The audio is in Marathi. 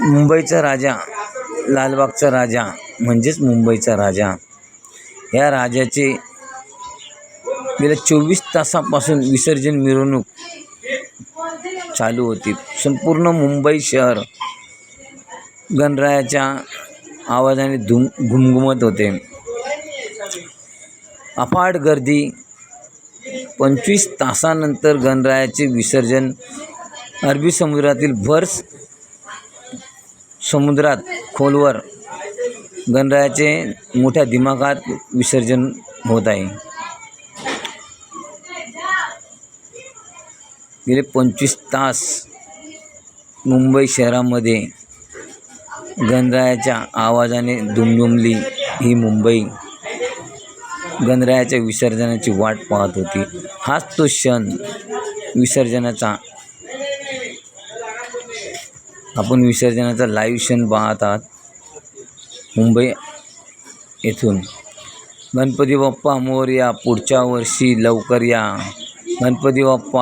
मुंबईचा राजा लालबागचा राजा म्हणजेच मुंबईचा राजा. या राजाचे गेल्या चोवीस तासापासून विसर्जन मिरवणूक चालू होती. संपूर्ण मुंबई शहर गणरायाच्या आवाजाने धुम घुमघुमत होते. अफाट गर्दी पंचवीस तासानंतर गणरायाचे विसर्जन अरबी समुद्रातील भर्स समुद्रात खोलवर गणरायाचे मोठ्या दिमागात विसर्जन होत आहे. गेले पंचवीस तास मुंबई शहरामध्ये गणरायाच्या आवाजाने दुमदुमली ही मुंबई गणरायाच्या विसर्जनाची वाट पाहत होती. हाच तो क्षण विसर्जनाचा आपण विसर्जनाचा लाईव्ह क्षण पाहत आहात. मुंबई येथून. गणपती बाप्पा मोरया पुढच्या वर्षी लवकर या. गणपती बाप्पा